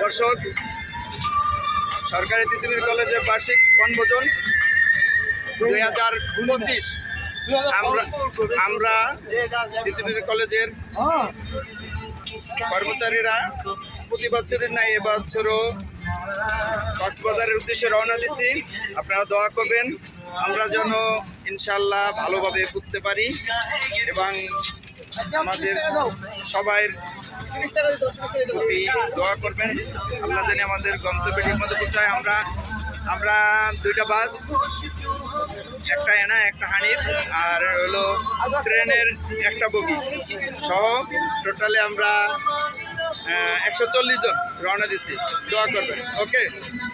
দর্শক, সরকারি তিতুমির কলেজে বার্ষিক বনভোজন দুই হাজার পঁচিশ। আমরা তিতুমির কলেজের কর্মচারীরা প্রতি বছরের নাই এবছরও কক্সবাজারের উদ্দেশ্যে রওনা দিছি আপনারা দোয়া করবেন। আমরা যেন ইনশাল্লাহ ভালোভাবে বুঝতে পারি এবং আমাদের সবাই প্রতি দোয়া করবেন। আল্লাহ জানি আমাদের গন্তব্যে মতো পৌঁছায়। আমরা আমরা দুইটা বাস, একটা এনা, একটা হানিফ, আর হলো ট্রেনের একটা বগি সহ। টোটালে আমরা একশো চল্লিশ জন রওনা দিছি। দোয়া করবেন। ওকে?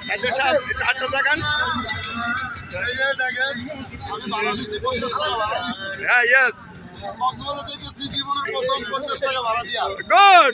সাইদুল সাহেব একটু হাতটা জাগান হ্যাঁ ইয়েস কক্সবাজার যেতেছি জীবনের প্রথম পঞ্চাশ টাকা ভাড়া দিয়া। গুড